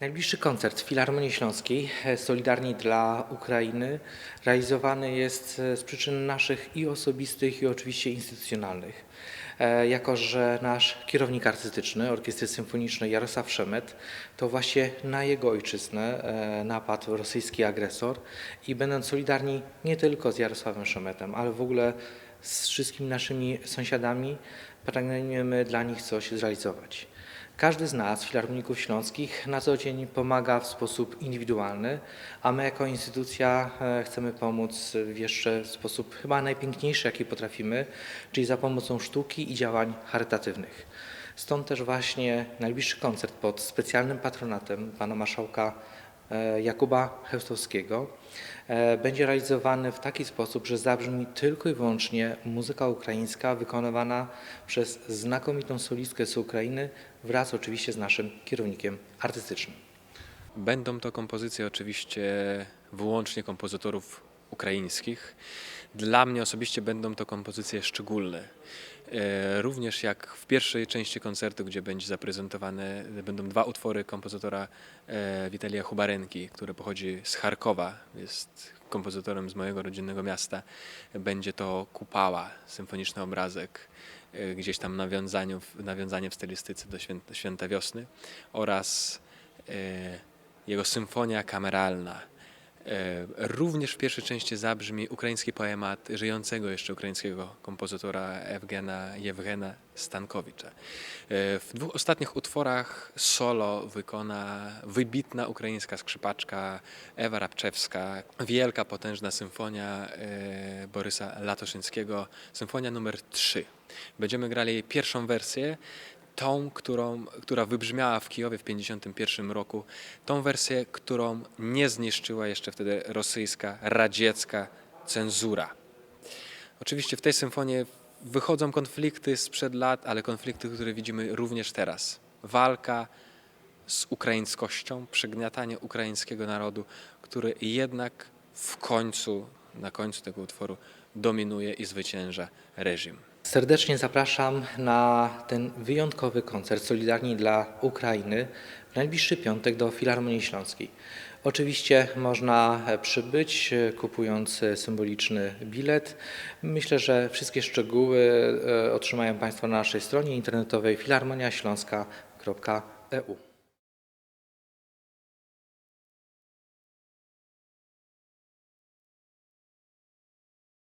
Najbliższy koncert Filharmonii Śląskiej e, Solidarni dla Ukrainy realizowany jest e, z przyczyn naszych i osobistych, i oczywiście instytucjonalnych. E, Jako, że nasz kierownik artystyczny Orkiestry Symfonicznej Jarosław Szemet to właśnie na jego ojczyznę napadł rosyjski agresor i będąc solidarni nie tylko z Jarosławem Szemetem, ale w ogóle z wszystkimi naszymi sąsiadami, pragniemy dla nich coś zrealizować. Każdy z nas, filharmoników śląskich, na co dzień pomaga w sposób indywidualny, a my jako instytucja e, chcemy pomóc w jeszcze sposób chyba najpiękniejszy, jaki potrafimy, czyli za pomocą sztuki i działań charytatywnych. Stąd też właśnie najbliższy koncert pod specjalnym patronatem pana marszałka Jakuba Chełstowskiego e, będzie realizowany w taki sposób, że zabrzmi tylko i wyłącznie muzyka ukraińska wykonywana przez znakomitą solistkę z Ukrainy wraz oczywiście z naszym kierownikiem artystycznym. Będą to kompozycje oczywiście wyłącznie kompozytorów ukraińskich. Dla mnie osobiście będą to kompozycje szczególne. E, Również jak w pierwszej części koncertu, gdzie będzie zaprezentowane, będą dwa utwory kompozytora e, Witalia Chubarenki, który pochodzi z Charkowa, jest kompozytorem z mojego rodzinnego miasta. Będzie to Kupała, symfoniczny obrazek, e, gdzieś tam nawiązaniu, nawiązanie w stylistyce do święta, wiosny oraz jego symfonia kameralna. E, Również w pierwszej części zabrzmi ukraiński poemat żyjącego jeszcze ukraińskiego kompozytora Ewgena Jewgena Stankowicza. E, W dwóch ostatnich utworach solo wykona wybitna ukraińska skrzypaczka Ewa Rabczewska. Wielka, potężna symfonia e, Borysa Latoszyńskiego, symfonia numer 3. Będziemy grali pierwszą wersję tą, którą, która wybrzmiała w Kijowie w 1951 roku, tą wersję, którą nie zniszczyła jeszcze wtedy rosyjska, radziecka cenzura. Oczywiście w tej symfonii wychodzą konflikty sprzed lat, ale konflikty, które widzimy również teraz. Walka z ukraińskością, przygniatanie ukraińskiego narodu, który jednak w końcu, na końcu tego utworu dominuje i zwycięża reżim. Serdecznie zapraszam na ten wyjątkowy koncert Solidarni dla Ukrainy w najbliższy piątek do Filharmonii Śląskiej. Oczywiście można przybyć kupując symboliczny bilet. Myślę, że wszystkie szczegóły e, otrzymają Państwo na naszej stronie internetowej filharmoniaśląska.eu.